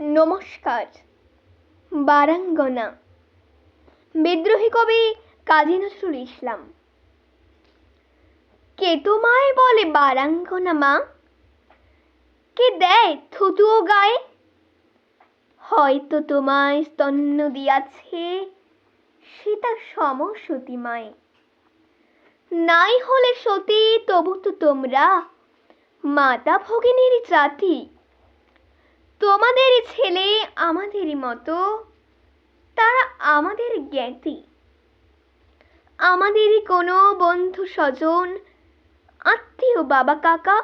নমস্কার। বারাঙ্গনা। বিদ্রোহী কবি কাজী নজরুল ইসলাম। কে তোমায় বলে বারাঙ্গনা, মা? কে দেয় থুতু ও গায়ে? হয়তো তোমায় স্তন্য দিয়াছে সীতা সম সতী মায়ে নাই হলে সতী, তবু তো তোমরা। মাতা ভগিনীর জাতি তোমাদের ছেলে আমাদেরই মতো, তারা আমাদের জ্ঞাতি। আমাদেরই কোনো বন্ধু স্বজন, আত্মীয় বাবা কাকা,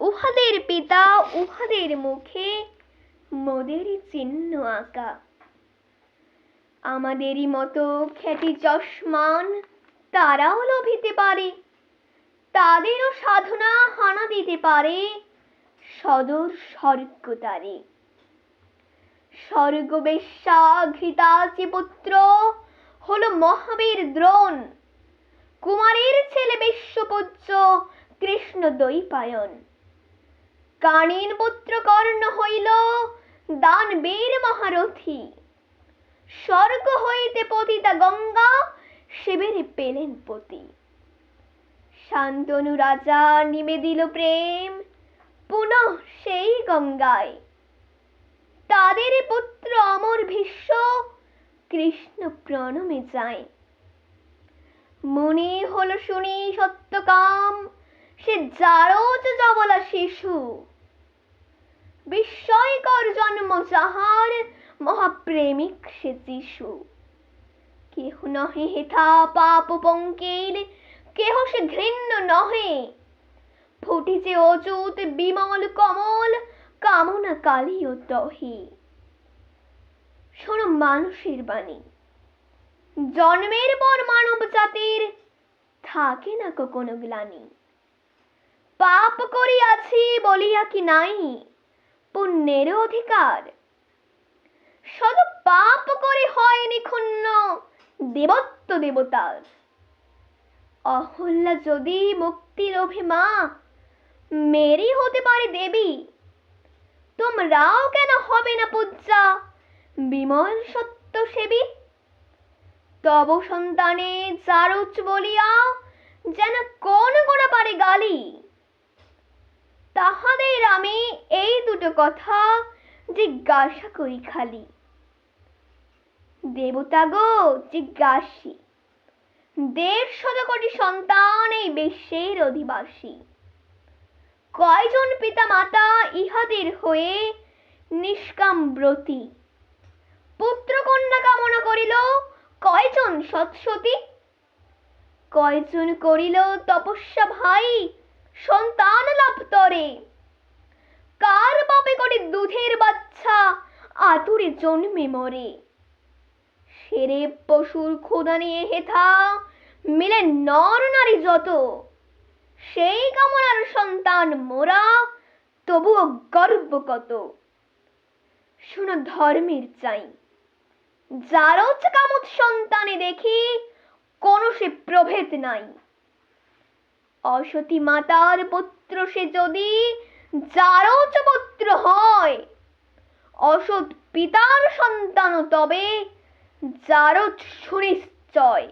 উহাদের পিতা উহাদের মুখে মোদেরই চিহ্ন আঁকা। আমাদেরই মতো খ্যাতি চশমান তারাও লোভিতে পারে, তাদেরও সাধনা হানা দিতে পারে সদর স্বর্গ তারে স্বর্গবেশ্যা ঘৃতাচি পুত্র হলো মহাবীর দ্রোণ। কুমারের ছেলে বিশ্বপূজ্য কৃষ্ণ দৈপায়ন কাণীন পুত্র কর্ণ হইল দান বীর মহারথী। স্বর্গ হইতে পতিতা গঙ্গা শিবেরে পেলেন পতি। শান্তনু রাজা নিবে দিল প্রেম পুনঃ সেই গঙ্গায়। পুত্র অমর ভীষ্ম কৃষ্ণ প্রণমে যায়। মনে হলো শুনি সত্যকাম, সে জারজ জবলা শিশু। বিস্ময়কর জন্ম যাহার, মহাপ্রেমিক সে যিশু। কেহ নহে হেথা পাপ পঙ্কিল, কেহ সে ঘৃণ্য নহে। ফুটিছে অচুত বিমল কমল, কামনা কালীয় দহে শোনো মানুষের বাণী, জন্মের পর মানব জাতির থাকে না কোনো গ্লানি। পাপ করিয়াছি বলিয়া কি নাই? পুণ্যের অধিকার। শুধু পাপ করে হয়নি ক্ষুণ্ণ দেবত্ব দেবতার। অহল্যা যদি মুক্তির অভিমা মেরি হতে পারে দেবী। তোমরাও কেন হবে না পূজা বিমল সত্য সেবী? তব সন্তানে চারুচ বলিয়া যেন কোন গোড়া পারে গালি? তাহাদের আমি এই দুটো কথা জিজ্ঞাসা করি খালি। দেবতা গো, জিজ্ঞাসী। দেড় শত কোটি সন্তান এই বিশ্বের অধিবাসী। কয়জন পিতা মাতা ইহাদের হয়ে নিষ্কাম ব্রতী পুত্র কন্যা কামনা করিল, কয়জন সৎসতী? কয়জন করিল তপস্যা ভাই, সন্তান লাভ তরে? কার বাপে করে দুধের বাচ্চা আতুরে জন্মে মরে? সেরে পশুর ক্ষুদা নিয়ে হেথা মিলে নর নারী যত। সন্তান মোরা, তবুও গর্ব কত? শোনো ধর্মের চাই। যারও কামত সন্তানে দেখি, কোনো সে প্রভেদ নাই। অসতী মাতার পুত্র সে যদি যারও পুত্র হয়, অসৎ পিতার সন্তান তবে যারও সুনিশ্চয়।